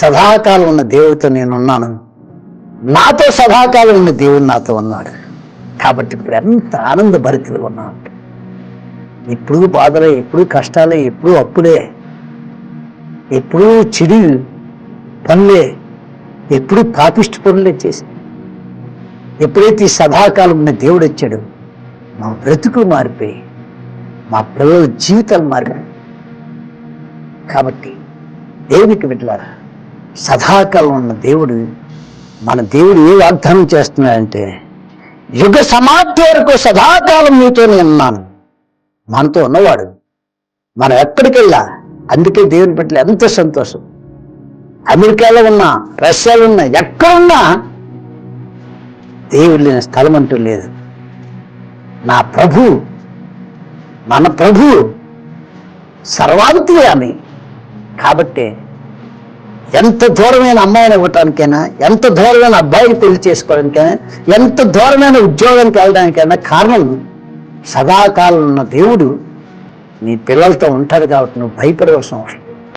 సదాకాలం ఉన్న దేవుడితో నేను ఉన్నాను నాతో సదాకాలం ఉన్న దేవుడు నాతో ఉన్నాడు. కాబట్టి ఇప్పుడు ఎంత ఆనంద భరితులు ఉన్నాను ఎప్పుడు బాధలే ఎప్పుడు కష్టాలే ఎప్పుడు అప్పులే ఎప్పుడు చెడు పనులే ఎప్పుడు పాపిష్టి పనులే చేసి ఎప్పుడైతే ఈ సదాకాలం ఉన్న దేవుడు వచ్చాడు మా బ్రతుకు మారిపోయి మా పిల్లల జీవితాలు మారిపోయి. కాబట్టి దేవునికి వెళ్ళారా సదాకాలం ఉన్న దేవుడు మన దేవుడు ఏ వాగ్దానం చేస్తున్నాడంటే యుగ సమాప్తి వరకు సదాకాలం మీతో ఉన్నాను. మనతో ఉన్నవాడు. మనం ఎక్కడికి వెళ్ళా? అందుకే దేవుని పట్ల ఎంత సంతోషం. అమెరికాలో ఉన్నా రష్యాలో ఉన్నా ఎక్కడున్నా దేవుడు లేని స్థలం అంటూ లేదు. నా ప్రభు మన ప్రభు సర్వాంతర్యామి కాబట్టి ఎంత దూరమైన అమ్మాయిని ఇవ్వటానికైనా ఎంత దూరమైన అబ్బాయికి పెళ్ళి చేసుకోవడానికైనా ఎంత దూరమైన ఉద్యోగానికి వెళ్ళడానికైనా కారణం సదాకాలం ఉన్న దేవుడు నీ పిల్లలతో ఉంటాడు కాబట్టి నువ్వు భయపడవలసిన అవసరం